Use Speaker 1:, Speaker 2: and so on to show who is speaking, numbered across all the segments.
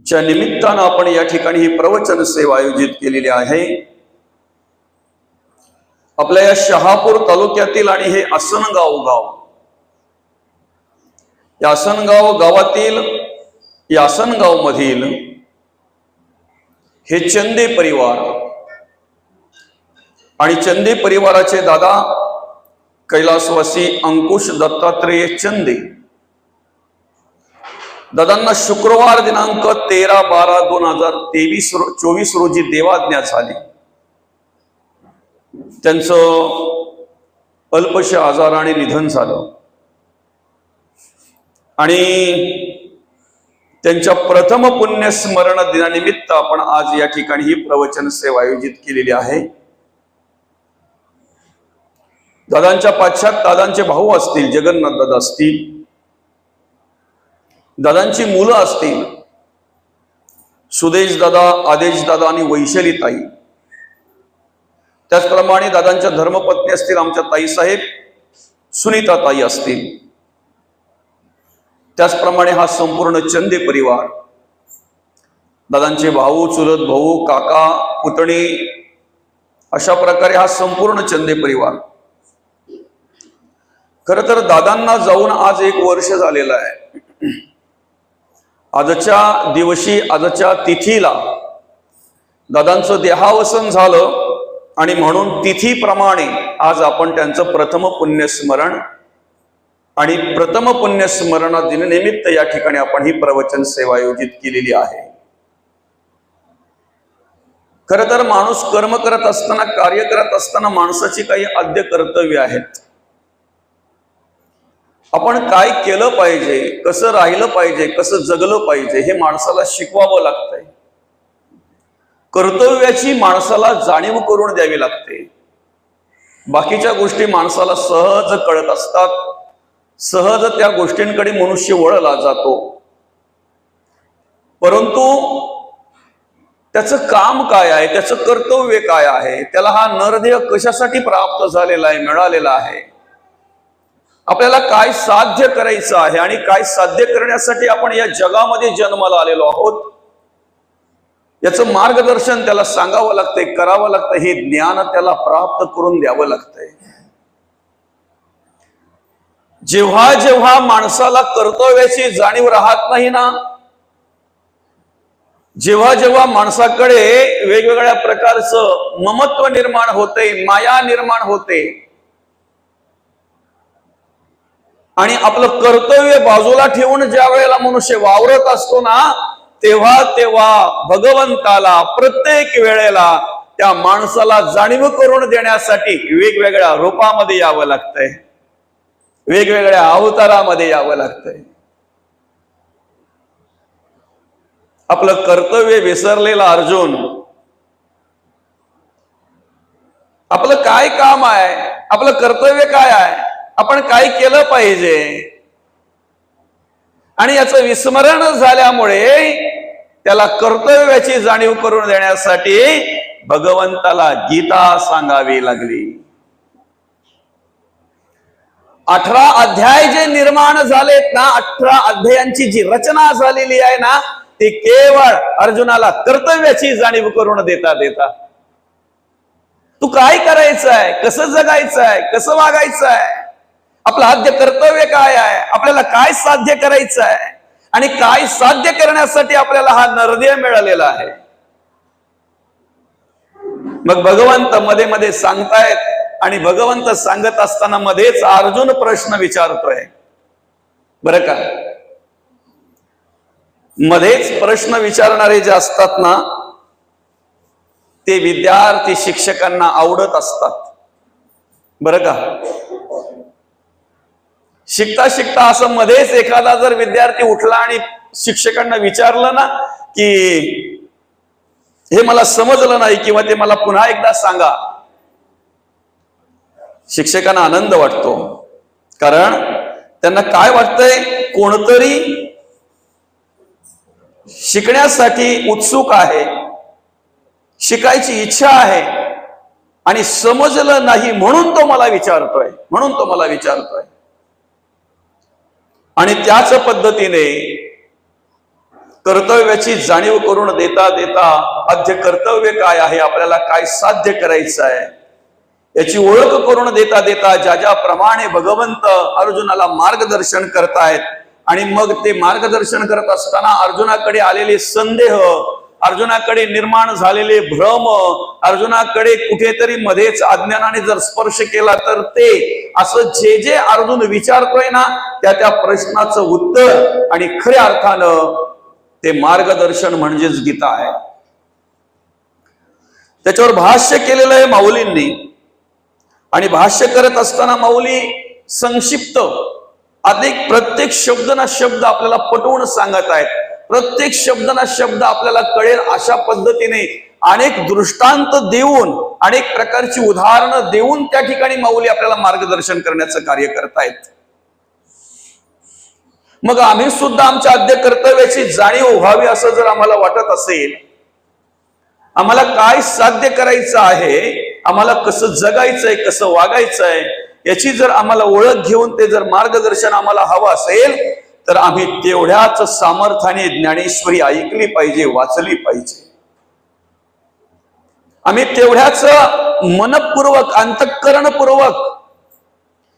Speaker 1: ज्या निमित्तानं आपण या ठिकाणी ही प्रवचन सेवा आयोजित केलेली आहे आपल्या या शहापूर तालुक्यातील आणि हे आसनगाव गाव या आसनगाव गावातील या आसनगाव मधील हे चंदे परिवार आणि चंदे परिवाराचे दादा कैलासवासी अंकुश दत्तात्रेय चंदे दादांना शुक्रवार दिनांक तेरा बारा दोन हजार तेवीस चोवीस रोजी देवाज्ञा झाली. त्यांचं अल्पशा आजाराने निधन झालं. आणि त्यांच्या प्रथम पुण्यस्मरण दिनानिमित्त आपण आज या ठिकाणी ही प्रवचन सेवा आयोजित केलेली आहे. दादांच्या पाश्चात दादांचे भाऊ असतील जगन्नाथ दादा असतील दादांची मुलं असतील. सुदेश दादा आदेश दादा आणि वैशाली ताई. त्याचप्रमाणे दादांच्या धर्मपत्नी असतील आमच्या ताईसाहेब सुनीता ताई असतील. त्याचप्रमाणे हा संपूर्ण चंदे परिवार. दादांचे भाऊ चुलत भाऊ काका पुतणे अशा प्रकारे हा संपूर्ण चंदे परिवार. खर तर दादांना जाऊन आज एक वर्ष झालेलं आहे. आजच्या दिवशी आजच्या तिथीला दादांचं देहावसन झालं आणि म्हणून तिथीप्रमाणे आज आपण त्यांचं प्रथम पुण्यस्मरण आणि प्रथम पुण्यस्मरणा दिननिमित्त या ठिकाणी आपण ही प्रवचन सेवा आयोजित केलेली आहे. खर तर माणूस कर्म करत असताना कार्य करत असताना माणसाची काही आद्य कर्तव्य आहेत. आपण काय केलं पाहिजे कसं राहिलं पाहिजे कसं जगलं पाहिजे हे माणसाला शिकवावं लागतंय. कर्तव्याची माणसाला जाणीव करून द्यावी लागते. बाकीच्या गोष्टी माणसाला सहज कळत असतात. सहज त्या गोष्टींकडे मनुष्य वळला जातो. परंतु त्याचं काम काय आहे त्याचं कर्तव्य काय आहे त्याला हा नरदेह कशासाठी प्राप्त झालेला आहे मिळालेला आहे? आपल्याला काय साध्य करायचं आहे आणि काय साध्य करण्यासाठी आपण या जगामध्ये जन्माला आलेलो आहोत? याचं मार्गदर्शन त्याला सांगावं लागतंय करावं लागतं हे ज्ञान त्याला प्राप्त करून द्यावं लागतंय. जेव्हा जेव्हा माणसाला कर्तव्याची जाणीव राहत नाही ना जेव्हा जेव्हा माणसाकडे वेगवेगळ्या प्रकारचं ममत्व निर्माण होते माया निर्माण होते आणि आपलं कर्तव्य बाजूला ठेवून ज्या वेळेला मनुष्य वावरत असतो ना तेव्हा तेव्हा भगवंताला प्रत्येक वेळेला त्या माणसाला जाणीव करून देण्यासाठी वेगवेगळ्या रूपामध्ये यावं लागतंय. वेगवेगळ्या अवतारामध्ये यावं लागतंय. आपलं कर्तव्य विसरलेला अर्जुन आपलं काय काम आहे? आपलं कर्तव्य काय आहे? आपण काय केलं पाहिजे? आणि याचं विस्मरण झाल्यामुळे त्याला कर्तव्याची जाणीव करून देण्यासाठी भगवंताला गीता सांगावी लागली. अठरा अध्याय जे निर्माण झालेत ना अठरा अध्यायांची जी रचना झालेली आहे ना ती केवळ अर्जुनाला कर्तव्याची जाणीव करून देता देता. तू काय करायचं आहे कसं जगायचं आहे कसं वागायचं आहे आपलं आद्य कर्तव्य काय आहे? आपल्याला काय साध्य करायचं आहे? आणि काय साध्य करण्यासाठी आपल्याला हा नरदेह मिळालेला आहे? मग भगवंत मध्ये मध्ये सांगतायत आणि भगवंत सांगत असताना मध्येच अर्जुन प्रश्न विचारतोय. बरं का? मध्येच प्रश्न विचारणारे जे असतात ना ते विद्यार्थी शिक्षकांना आवडत असतात. बरं का? शिकता शिकता असं मध्येच एखादा जर विद्यार्थी उठला आणि शिक्षकांना विचारलं ना की हे मला समजलं नाही किंवा ते मला पुन्हा एकदा सांगा शिक्षकांना आनंद वाटतो. कारण त्यांना काय वाटतंय? कोणतरी शिकण्यासाठी उत्सुक आहे शिकायची इच्छा आहे आणि समजलं नाही म्हणून तो मला विचारतोय म्हणून तो मला विचारतोय. आणि त्याच पद्धतीने कर्तव्याची जाणीव करून देता देता आद्य कर्तव्य काय आहे? आपल्याला काय साध्य करायचं आहे याची ओळख करून देता देता ज्या ज्याप्रमाणे भगवंत अर्जुनाला मार्गदर्शन करतायत आणि मग ते मार्गदर्शन करत असताना अर्जुनाकडे आलेले संदेह अर्जुनाकडे निर्माण झालेले भ्रम अर्जुनाकडे कुठेतरी मध्येच अज्ञानाने जर स्पर्श केला तर ते. असं जे जे अर्जुन विचारतोय ना त्या त्या प्रश्नाचं उत्तर आणि खऱ्या अर्थानं ते मार्गदर्शन म्हणजेच गीता आहे. त्याच्यावर भाष्य केलेलं आहे माऊलींनी. आणि भाष्य करत असताना माऊली संक्षिप्त अधिक प्रत्येक शब्द ना शब्द आपल्याला पटवून सांगत आहेत. प्रत्येक शब्द ना शब्द आपल्याला कळेल अशा पद्धतीने अनेक दृष्टांत देऊन अनेक प्रकारची उदाहरणं देऊन त्या ठिकाणी माऊली आपल्याला मार्गदर्शन करण्याचं कार्य करतायत. मग आम्ही सुद्धा आमच्या आद्य कर्तव्याची जाणीव व्हावी असं जर आम्हाला वाटत असेल आम्हाला काय साध्य करायचं आहे आम्हाला कसं जगायचंय कसं वागायचंय याची जर आम्हाला ओळख घेऊन ते जर मार्गदर्शन आम्हाला हवं असेल तर आम्ही तेवढ्याच सामर्थ्याने ज्ञानेश्वरी ऐकली पाहिजे वाचली पाहिजे. आम्ही तेवढ्याच मनपूर्वक अंतःकरणपूर्वक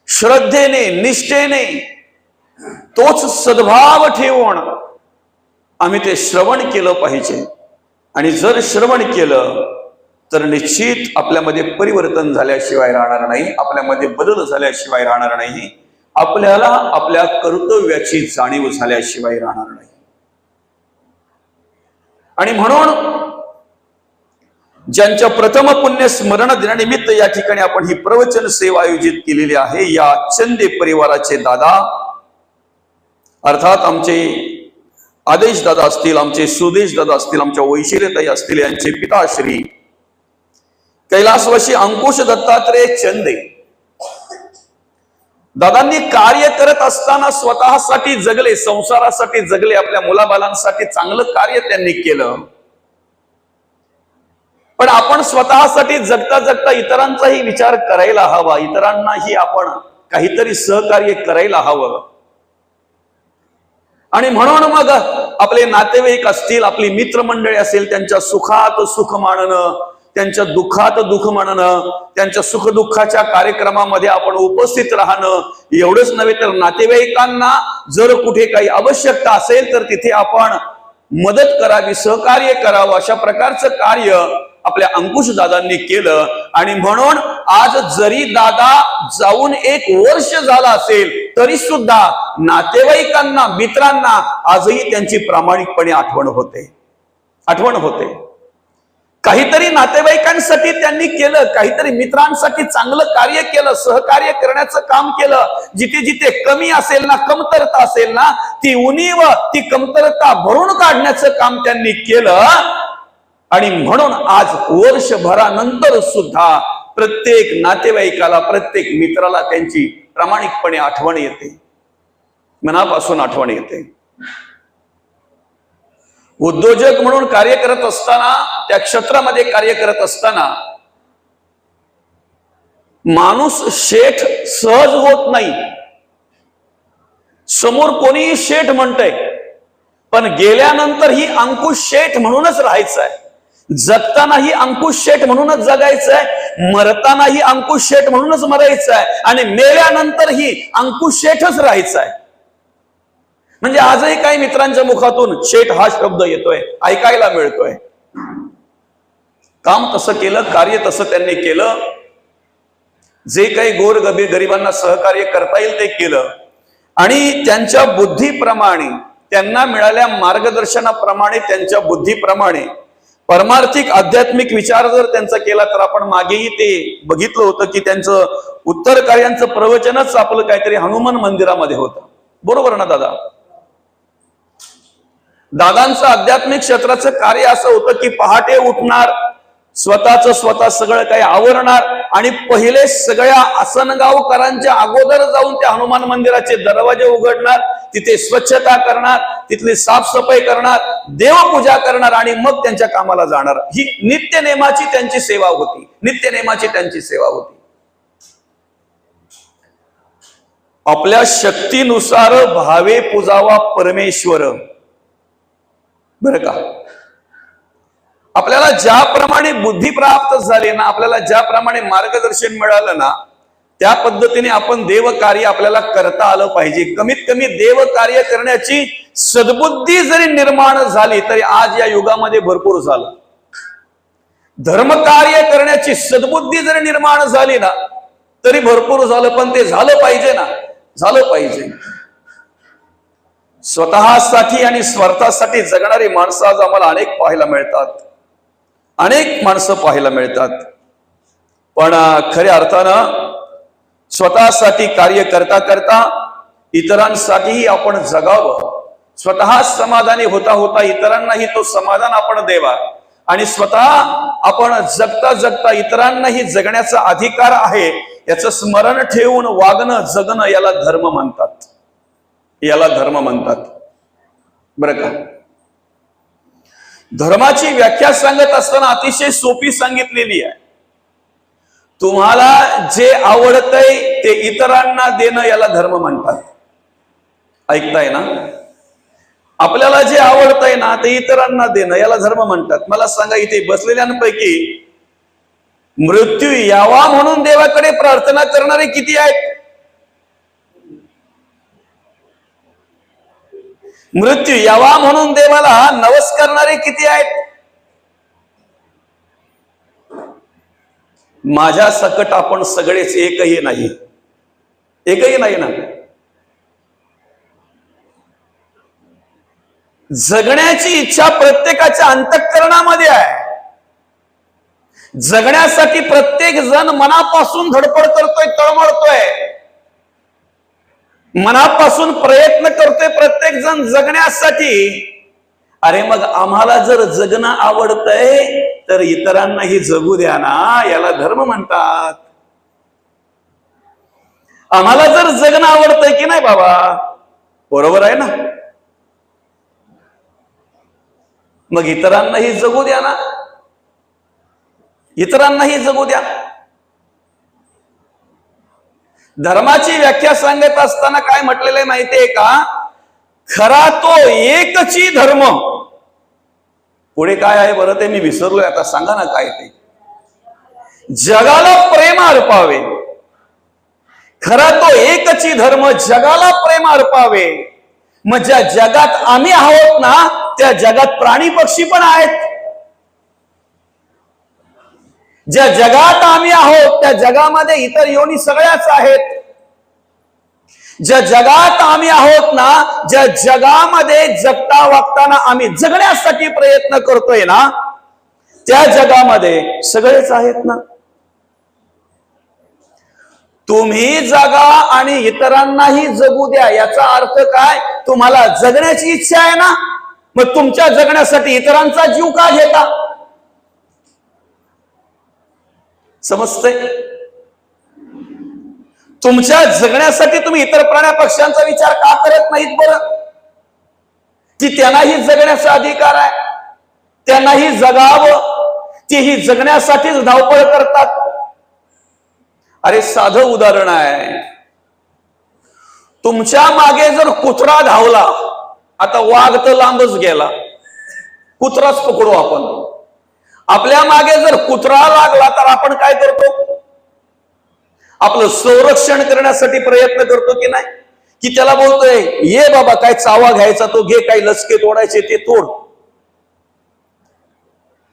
Speaker 1: श्रद्धेने निष्ठेने तोच सद्भाव ठेवून आम्ही ते श्रवण केलं पाहिजे. आणि जर श्रवण केलं तर निश्चित आपल्यामध्ये परिवर्तन झाल्याशिवाय राहणार नाही आपल्यामध्ये बदल झाल्याशिवाय राहणार नाही. आपल्याला आपल्या कर्तव्याची जाणीव झाल्याशिवाय राहणार नाही. आणि म्हणून ज्यांच्या प्रथम पुण्य स्मरण दिनानिमित्त या ठिकाणी आपण ही प्रवचन सेवा आयोजित केलेली आहे या चंदे परिवाराचे दादा अर्थात आमचे आदेश दादा असतील आमचे सुदेश दादा असतील आमच्या वैशिर्यताई असतील यांचे पिताश्री कैलासवासी अंकुश दत्तात्रय चंदे दादांनी कार्य करत असताना स्वतःसाठी जगले संसारासाठी जगले आपल्या मुलाबालांसाठी चांगलं कार्य त्यांनी केलं. पण आपण स्वतःसाठी जगता जगता इतरांचाही विचार करायला हवा. इतरांनाही आपण काहीतरी सहकार्य करायला हवं. आणि म्हणून मग आपले नातेवाईक असतील आपली मित्रमंडळी असेल त्यांच्या सुखात सुख मानणं त्यांच्या दुःखात दुःख म्हणणं त्यांच्या सुखदुःखाच्या कार्यक्रमामध्ये आपण उपस्थित राहणं एवढंच नव्हे तर नातेवाईकांना जर कुठे काही आवश्यकता असेल तर तिथे आपण मदत करावी सहकार्य करावं अशा प्रकारचं कार्य आपल्या अंकुश दादांनी केलं. आणि म्हणून आज जरी दादा जाऊन एक वर्ष झाला असेल तरी सुद्धा नातेवाईकांना मित्रांना आजही त्यांची प्रामाणिकपणे आठवण होते. आठवण होते. काहीतरी नातेवाईकांसाठी त्यांनी केलं काहीतरी मित्रांसाठी चांगलं कार्य केलं सहकार्य करण्याचं काम केलं. जिथे जिथे कमी असेल ना कमतरता असेल ना ती उणीव ती कमतरता भरून काढण्याचं काम त्यांनी केलं. आणि म्हणून आज वर्षभरानंतर सुद्धा प्रत्येक नातेवाईकाला प्रत्येक मित्राला त्यांची प्रामाणिकपणे आठवण येते. मनापासून आठवण येते. उद्योजक म्हणून कार्य करत असताना त्या क्षेत्रामध्ये कार्य करत असताना माणूस शेठ सहज होत नाही. समोर कोणीही शेठ म्हणतंय पण गेल्यानंतर ही अंकुश शेठ म्हणूनच राहायचं आहे जगतानाही अंकुश शेठ म्हणूनच जगायचं आहे मरतानाही अंकुश शेठ म्हणूनच मरायचं आहे आणि मेल्यानंतरही अंकुश शेठच राहायचं आहे म्हणजे आजही काही मित्रांच्या मुखातून शेठ हा शब्द येतोय ऐकायला मिळतोय. काम तसं केलं कार्य तसं त्यांनी केलं. जे काही गोर गबीर गरिबांना सहकार्य करता येईल ते केलं. आणि त्यांच्या बुद्धीप्रमाणे त्यांना मिळाल्या मार्गदर्शनाप्रमाणे त्यांच्या बुद्धीप्रमाणे परमार्थिक आध्यात्मिक विचार जर त्यांचा केला तर आपण मागेही ते बघितलं होतं की त्यांचं उत्तर कार्यांचं प्रवचनच आपलं काहीतरी हनुमान मंदिरामध्ये होतं. बरोबर ना दादा? दादांचं आध्यात्मिक क्षेत्राचं कार्य असं होतं की पहाटे उठणार स्वतःच स्वतः सगळं काही आवरणार आणि पहिले सगळ्या आसनगावकरांच्या अगोदर जाऊन त्या हनुमान मंदिराचे दरवाजे उघडणार तिथे स्वच्छता करणार तिथली साफसफाई करणार देवपूजा करणार आणि मग त्यांच्या कामाला जाणार. ही नित्य नेमाची त्यांची सेवा होती. नित्य नेमाची त्यांची सेवा होती. आपल्या शक्तीनुसार भावे पुजावा परमेश्वर. बरं का? आपल्याला ज्याप्रमाणे बुद्धी प्राप्त झाली ना आपल्याला ज्याप्रमाणे मार्गदर्शन मिळालं ना त्या पद्धतीने आपण देव कार्य आपल्याला करता आलं पाहिजे. कमीत कमी देव कार्य करण्याची सद्बुद्धी जरी निर्माण झाली तरी आज या युगामध्ये भरपूर झालं. धर्मकार्य करण्याची सद्बुद्धी जरी निर्माण झाली ना तरी भरपूर झालं पण ते झालं पाहिजे ना. झालं पाहिजे. स्वतःसाठी आणि स्वार्थासाठी जगणारी माणसं आज आम्हाला अनेक पाहायला मिळतात. अनेक माणसं पाहायला मिळतात. पण खऱ्या अर्थानं स्वतःसाठी कार्य करता करता इतरांसाठीही आपण जगावं. स्वतः समाधानी होता होता इतरांनाही तो समाधान आपण देवा. आणि स्वतः आपण जगता जगता इतरांनाही जगण्याचा अधिकार आहे याचं स्मरण ठेवून वागणं जगणं याला धर्म म्हणतात. याला धर्म म्हणतात. बरं का? धर्माची व्याख्या सांगत असताना अतिशय सोपी सांगितलेली आहे. तुम्हाला जे आवडतंय ते इतरांना देणं याला धर्म म्हणतात. ऐकताय ना? आपल्याला जे आवडतंय ना ते इतरांना देणं याला धर्म म्हणतात. मला सांगा इथे बसलेल्यांपैकी मृत्यू यावा म्हणून देवाकडे प्रार्थना करणारे किती आहेत? मृत्यू यावा म्हणून देवाला नवस करणारे किती आहेत? माझ्या सकट आपण सगळेच एकही नाही. एकही नाही ना? जगण्याची इच्छा प्रत्येकाच्या अंतःकरणामध्ये आहे. जगण्यासाठी प्रत्येक जण मनापासून धडपड करतोय तळमळतोय. मनापासून प्रयत्न करतोय प्रत्येक जण जगण्यासाठी. अरे मग आम्हाला जर जगणं आवडतंय तर इतरांनाही जगू द्या ना याला धर्म म्हणतात. आम्हाला जर जगणं आवडतंय की नाही बाबा? बरोबर आहे ना? मग इतरांनाही जगू द्या ना. इतरांनाही जगू द्या. धर्माची व्याख्या सांगत असताना काय म्हटलेलं आहे माहितीये का? खरा तो एकची धर्म. पुढे काय आहे बरं ते मी विसरलोय आता सांगा ना काय ते. जगाला प्रेम अर्पावे. खरा तो एकची धर्म जगाला प्रेम अर्पावे. मग ज्या जगात आम्ही आहोत ना त्या जगात प्राणी पक्षी पण आहेत. ज्या जगात आम्ही आहोत त्या जगामध्ये इतर योनी सगळ्याच आहेत. ज्या जगात आम्ही आहोत ना ज्या जगामध्ये जगता वागताना आम्ही जगण्यासाठी प्रयत्न करतोय ना त्या जगामध्ये सगळेच आहेत ना. तुम्ही जगा आणि इतरांनाही जगू द्या याचा अर्थ काय? तुम्हाला जगण्याची इच्छा आहे ना मग तुमच्या जगण्यासाठी इतरांचा जीव का घेता? समजतंय? तुमच्या जगण्यासाठी तुम्ही इतर प्राण्या पक्ष्यांचा विचार का करत नाहीत बरं? की त्यांनाही जगण्याचा अधिकार आहे त्यांनाही जगावं तेही जगण्यासाठीच धावपळ करतात? अरे साधं उदाहरण आहे. तुमच्या मागे जर कुत्रा धावला आता वाघ तर लांबच गेला. कुत्राच पकडू आपण. आपल्या मागे जर कुत्रा लागला तर आपण काय करतो? आपलं संरक्षण करण्यासाठी प्रयत्न करतो की नाही? की त्याला बोलतोय ये बाबा काय चावा घ्यायचा तो घे काही लचके तोडायचे ते तोड.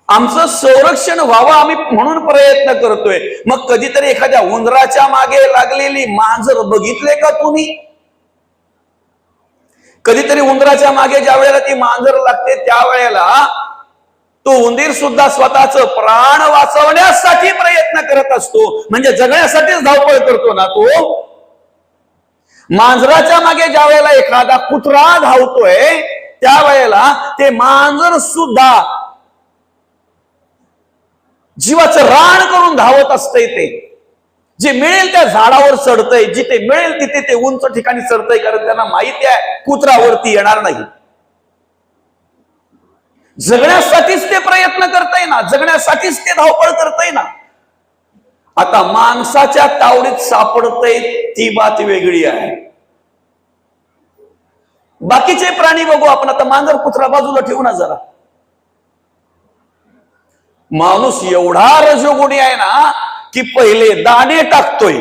Speaker 1: आमचं संरक्षण व्हावं आम्ही म्हणून प्रयत्न करतोय. मग कधीतरी एखाद्या उंदराच्या मागे लागलेली मांजर बघितले का तुम्ही? कधीतरी उंदराच्या मागे ज्या वेळेला ती मांजर लागते त्या वेळेला तो उंदीर सुद्धा स्वतःच प्राण वाचवण्यासाठी प्रयत्न करत असतो. म्हणजे जगण्यासाठीच धावपळ करतो ना तो. मांजराच्या मागे ज्या वेळेला एखादा कुत्रा धावतोय त्यावेळेला ते मांजर सुद्धा जीवाचं रान करून धावत असतंय ते. जे मिळेल त्या झाडावर चढतंय जिथे मिळेल तिथे ते उंच ठिकाणी चढतंय कारण त्यांना माहिती आहे कुत्रावरती येणार नाही. जगण्यासाठीच ते प्रयत्न करताय ना जगण्यासाठीच ते धावपळ करताय ना. आता माणसाच्या तावडीत सापडतय ती बात वेगळी आहे. बाकीचे प्राणी बघू आपण आता मांजर कुत्रा बाजूला ठेवू ना जरा. माणूस एवढा रजोगुणी आहे ना की पहिले दाणे टाकतोय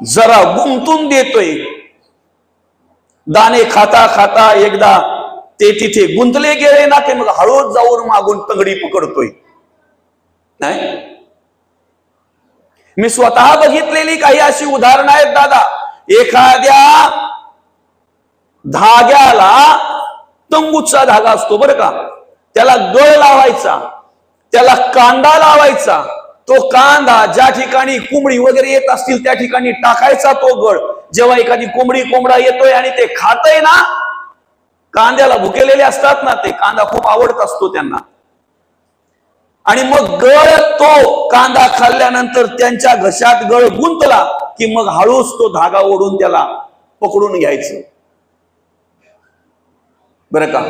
Speaker 1: जरा गुंतून देतोय. दाणे खाता खाता एकदा ते तिथे गुंतले गेले ना ते मग हळूच जाऊन मागून तंगडी पकडतोय. नाही? मी स्वतः बघितलेली काही अशी उदाहरणं आहेत दादा. एखाद्या धाग्याला तंबूचा धागा असतो बरं का? त्याला गळ लावायचा त्याला कांदा लावायचा तो कांदा ज्या ठिकाणी कोंबडी वगैरे येत असतील त्या ठिकाणी टाकायचा तो गळ. जेव्हा एखादी कोंबडी कोंबडा येतोय आणि ते खातय ना कांद्याला भुकेलेले असतात ना ते कांदा खूप आवडत असतो त्यांना. आणि मग गळ तो कांदा खाल्ल्यानंतर त्यांच्या घशात गळ गुंतला की मग हळूच तो धागा ओढून त्याला पकडून घ्यायचं. बरं का?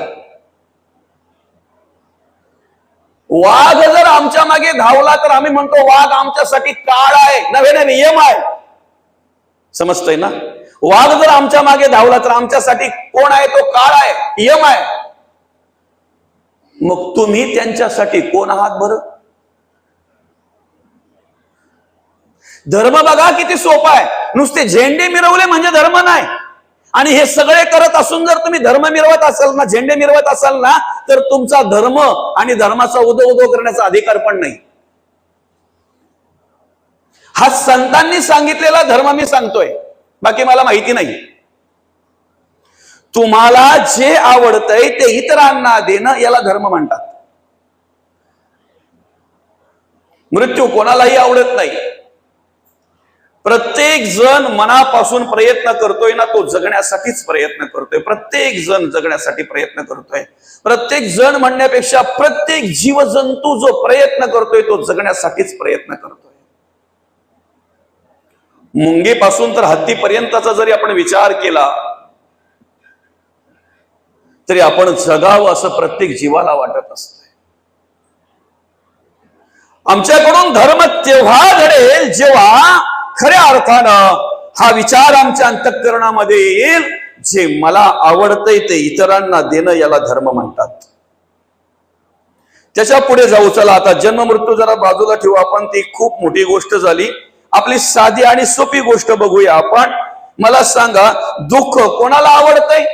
Speaker 1: वाघ जर आमच्या मागे धावला तर आम्ही म्हणतो वाघ आमच्यासाठी काळ आहे नव्हे नियम आहे. समजतंय ना? वाघ जर आमच्या मागे धावला तर आमच्यासाठी कोण आहे? तो काळ आहे. यम आहे. मग तुम्ही त्यांच्यासाठी कोण आहात बर? धर्म बघा किती सोपा आहे. नुसते झेंडे मिरवले म्हणजे धर्म नाही. आणि हे सगळे करत असून जर तुम्ही धर्म मिरवत असाल ना झेंडे मिरवत असाल ना तर तुमचा धर्म आणि धर्माचा उदो उदो करण्याचा अधिकार पण नाही. हा संतांनी सांगितलेला धर्म मी सांगतोय. बाकी मला माहिती नाही. तुम्हाला जे आवडतंय ते इतरांना देणं याला धर्म म्हणतात. मृत्यू कोणालाही आवडत नाही. प्रत्येक जण मनापासून प्रयत्न करतोय ना तो जगण्यासाठीच प्रयत्न करतोय. प्रत्येक जण जगण्यासाठी प्रयत्न करतोय. प्रत्येक जण म्हणण्यापेक्षा प्रत्येक जीवजंतू जो प्रयत्न करतोय तो जगण्यासाठीच प्रयत्न करतोय. मुंगीपासून तर हत्तीपर्यंतचा जरी आपण विचार केला तरी आपण जगावं असं प्रत्येक जीवाला वाटत असतंय. आमच्याकडून धर्म तेव्हा घडेल जेव्हा खऱ्या अर्थानं हा विचार आमच्या अंतःकरणामध्ये येईल जे मला आवडतंय ते इतरांना देणं याला धर्म म्हणतात. त्याच्या पुढे जाऊ चला आता जन्म मृत्यू जरा बाजूला ठेवू आपण ती खूप मोठी गोष्ट झाली. आपली साधी आणि सोपी गोष्ट बघूया आपण. मला सांगा दुःख कोणाला आवडतंय?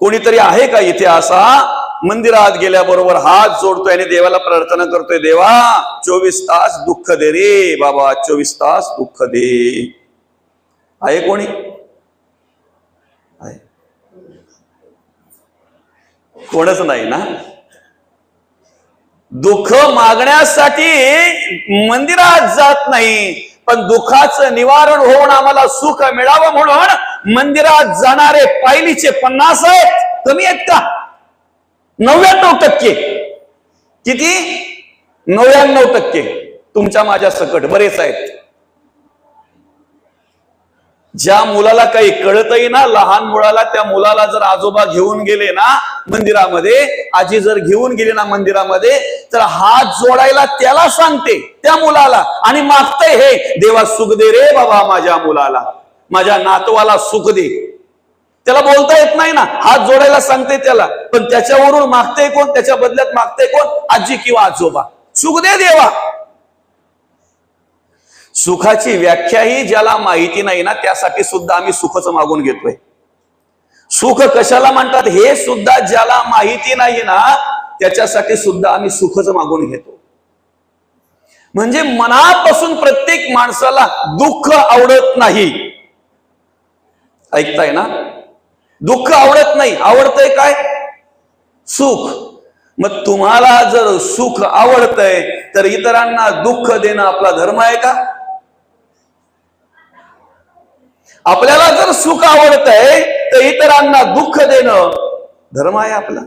Speaker 1: कोणीतरी आहे का इथे असा? मंदिरात गेल्याबरोबर हात जोडतोय आणि देवाला प्रार्थना करतोय देवा चोवीस तास दुःख दे रे बाबा चोवीस तास दुःख दे. आहे कोणी? आहे. कोणच नाही ना? दुःख मागण्यासाठी मंदिरात जात नाही पण दुःखाचं निवारण होऊन आम्हाला सुख मिळावं म्हणून मंदिरात जाणारे पायलीचे पन्नास आहेत. कमी आहेत का? नव्याण्णव टक्के. किती? नव्याण्णव टक्के. तुमच्या माझ्या सकट बरेच आहेत. ज्या मुलाला काही कळतही ना लहान मुलाला त्या मुलाला जर आजोबा घेऊन गेले ना मंदिरामध्ये आजी जर घेऊन गेली ना मंदिरामध्ये तर हात जोडायला त्याला सांगते त्या मुलाला. आणि मागतय हे देवा सुख दे रे बाबा माझ्या मुलाला. माझ्या नातवाला सुख दे. त्याला बोलता येत नाही ना. हात जोडायला सांगते त्याला. पण त्याच्यावरून मागते कोण? त्याच्या बदल्यात मागते कोण? आजी किंवा आजोबा. सुख दे देवा. सुखाची व्याख्याही ज्याला माहिती नाही ना त्यासाठी सुद्धा आम्ही सुखच मागून घेतोय. सुख कशाला म्हणतात? हे सुद्धा ज्याला माहिती नाही ना त्याच्यासाठी सुद्धा आम्ही सुखच मागून घेतो. म्हणजे मनापासून प्रत्येक माणसाला दुःख आवडत नाही. ऐकताय ना? दुःख आवडत नाही. आवडतंय काय? सुख. मग तुम्हाला जर सुख आवडतंय तर इतरांना दुःख देणं आपला धर्म आहे का? आपल्याला जर सुख आवडतंय तर इतरांना दुःख देणं धर्म आहे आपला.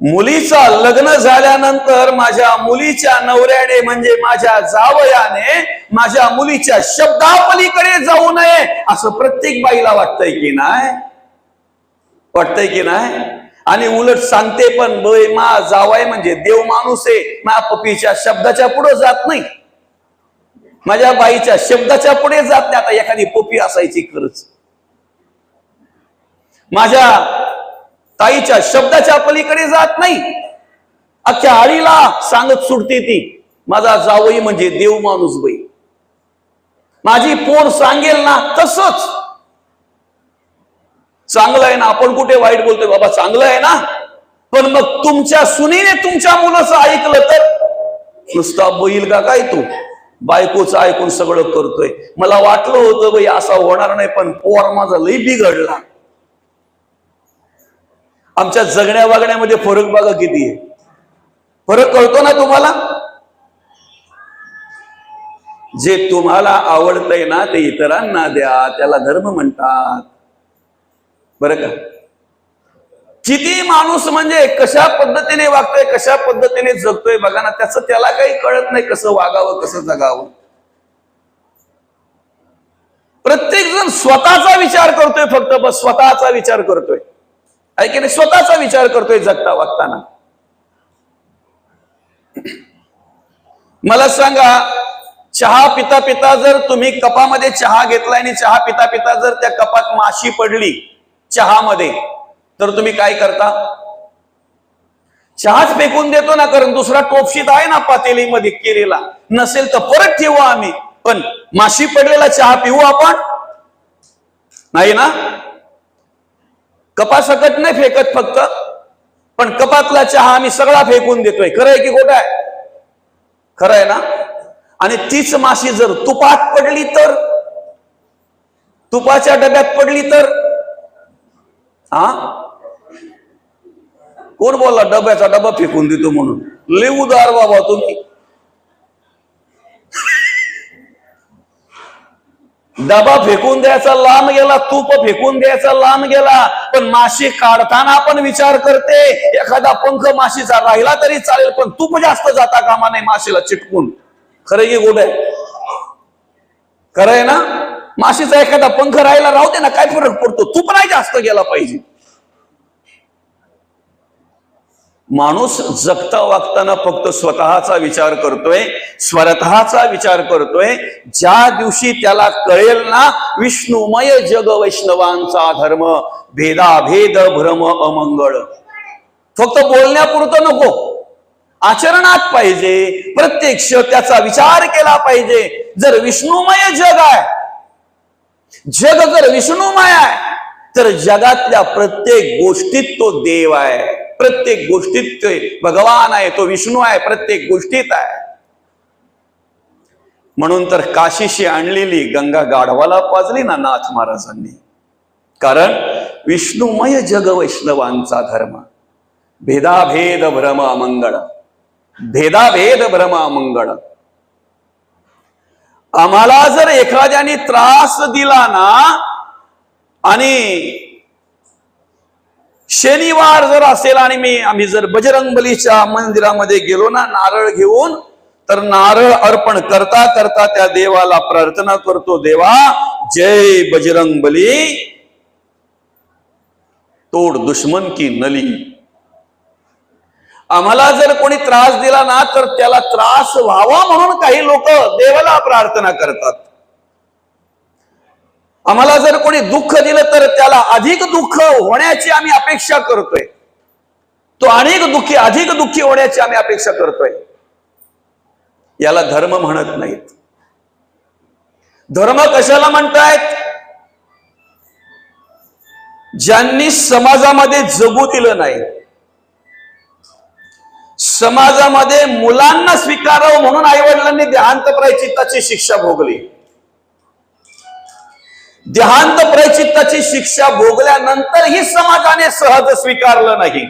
Speaker 1: मुलीचा लग्न झाल्यानंतर माझ्या मुलीच्या नवऱ्याने म्हणजे माझ्या जावयाने माझ्या मुलीच्या शब्दापलीकडे जाऊ नये असं प्रत्येक बाईला वाटतंय की नाही? वाटतंय की नाही? आणि उलट सांगते पण बय मा जावाय म्हणजे देव माणूस आहे. मा पपीच्या शब्दाच्या पुढे जात नाही. माझ्या बाईच्या शब्दाच्या पुढे जात नाही. आता एखादी पोपी असायची खरंच. माझ्या ताईच्या शब्दाच्या पलीकडे जात नाही. अख्ख्या आळीला सांगत सुटते ती माझा जावई म्हणजे देव माणूस बाई. माझी पोर सांगेल ना तसच. चांगलं आहे ना आपण कुठे वाईट बोलतोय? बाबा चांगलं आहे ना. पण मग तुमच्या सुनीने तुमच्या मुलाचं ऐकलं तर? नुसता बैल का काय तू. बायकोचं ऐकून सगळं करतोय. मला वाटलं होतं बाई असा होणार नाही पण पोर माझा लई बिघडला. आमच्या जगण्या वागण्यामध्ये फरक बघा किती आहे. फरक कळतो ना तुम्हाला? जे तुम्हाला आवडतंय ना ते इतरांना द्या त्याला धर्म म्हणतात. बरं का? किती माणूस म्हणजे कशा पद्धतीने वागतोय कशा पद्धतीने जगतोय बघा ना त्याचं त्याला काही कळत नाही कसं वागावं कसं जगावं. प्रत्येक जण स्वतःचा विचार करतोय फक्त बस स्वतःचा विचार करतोय. आहे की नाही? स्वतःचा विचार करतोय जगता वागताना. मला सांगा चहा पिता पिता जर तुम्ही कपामध्ये चहा घेतला आणि चहा पिता पिता जर त्या कपात माशी पडली चहामध्ये तर तुम्ही काय करता? चहाच फेकून देतो ना कारण दुसरा टोपशीत आहे ना पातेलीमध्ये केलेला. नसेल तर परत ठेवू आम्ही. पण माशी पडलेला चहा पिऊ आपण? नाही ना? कपासकट नाही फेकत फक्त. पण कपातला चहा आम्ही सगळा फेकून देतोय. खरं आहे की खोटं आहे? खरं आहे ना? आणि तीच माशी जर तुपात पडली तर? तुपाच्या डब्यात पडली तर? हा कोण बोलला डब्याचा डबा फेकून देतो म्हणून? लय उदार बाबा तुम्ही. डबा फेकून द्यायचा लांब गेला तूप फेकून द्यायचा लांब गेला पण माशी काढताना पण विचार करते. एखादा पंख माशीचा राहिला तरी चालेल पण तूप जास्त जाता कामा नाही माशीला चिटकून. खरं की गोड आहे? खरं आहे ना? माशीचा एखादा पंख राहिला राहू दे ना काय फरक पडतो? तूप नाही जास्त गेला पाहिजे. माणूस जगता वागताना फक्त स्वतःचा विचार करतोय स्वतःचा विचार करतोय ज्या दिवशी त्याला कळेल ना विष्णुमय जग वैष्णवांचा धर्म भेदाभेद भ्रम अमंगळ. फक्त बोलण्यापुरतं नको. आचरणात पाहिजे प्रत्यक्ष त्याचा विचार केला पाहिजे. जर विष्णुमय जग आहे जग जर विष्णुमय आहे तर जगातल्या प्रत्येक गोष्टीत तो देव आहे. प्रत्येक गोष्टीत ते भगवान आहे तो विष्णू आहे प्रत्येक गोष्टीत आहे. म्हणून तर काशीशी आणलेली गंगा गाढवाला पाजली ना नाथ महाराजांनी. कारण विष्णुमय जग वैष्णवांचा धर्म. भेदाभेद भ्रम अमंगळ भेदाभेद भ्रम अमंगळ आम्हाला जर एखाद्याने त्रास दिला ना आणि शनिवार जर असेल आणि मी आम्ही जर बजरंगबलीच्या मंदिरामध्ये गेलो ना नारळ घेऊन तर नारळ अर्पण करता करता त्या देवाला प्रार्थना करतो देवा जय बजरंगबली. तोड दुश्मन की नली. आम्हाला जर कोणी त्रास दिला ना तर त्याला त्रास व्हावा म्हणून काही लोक देवाला प्रार्थना करतात. आम्हाला जर कोणी दुःख दिलं तर त्याला अधिक दुःख होण्याची आम्ही अपेक्षा करतोय. तो अनेक दुःखी अधिक दुःखी होण्याची आम्ही अपेक्षा करतोय. याला धर्म म्हणत नाहीत. धर्म कशाला म्हणतायत? ज्यांनी समाजामध्ये जगू दिलं नाही समाजामध्ये मुलांना स्वीकारावं म्हणून आईवडिलांनी देहांत प्रायचित्ताची शिक्षा भोगली. देहांत प्रचित्ताची शिक्षा भोगल्यानंतरही समाजाने सहज स्वीकारलं नाही.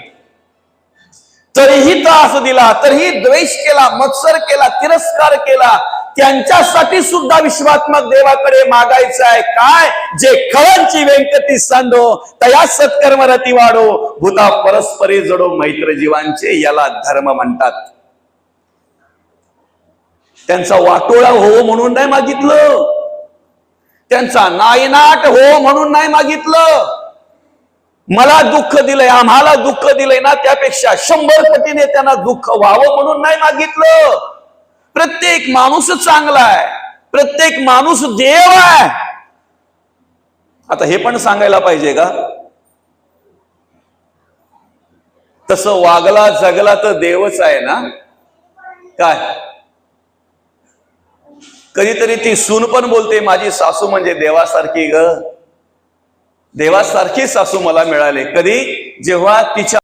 Speaker 1: तरीही त्रास दिला तरीही द्वेष केला मत्सर केला तिरस्कार केला त्यांच्यासाठी सुद्धा विश्वात्मक देवाकडे मागायचं आहे. काय? जे खळंची व्यंकटी सांडो तया सत्कर्म रती वाढो भूता परस्परे जडो मैत्र जीवांचे याला धर्म म्हणतात. त्यांचा वाटोळा हो म्हणून नाही मागितलं. त्यांचा नायनाट हो म्हणून नाही मागितलं. मला दुःख दिलंय आम्हाला दुःख दिलंय ना त्यापेक्षा शंभर पटीने त्यांना दुःख व्हावं म्हणून नाही मागितलं. प्रत्येक माणूस चांगला आहे प्रत्येक माणूस देव आहे. आता हे पण सांगायला पाहिजे का? तसं वागला जगला तर देवच आहे ना? काय? कधीतरी ती सून पण बोलते माझी सासू म्हणजे देवासारखी ग. देवासारखी सासू मला मिळाले. कधी? जेव्हा तिच्या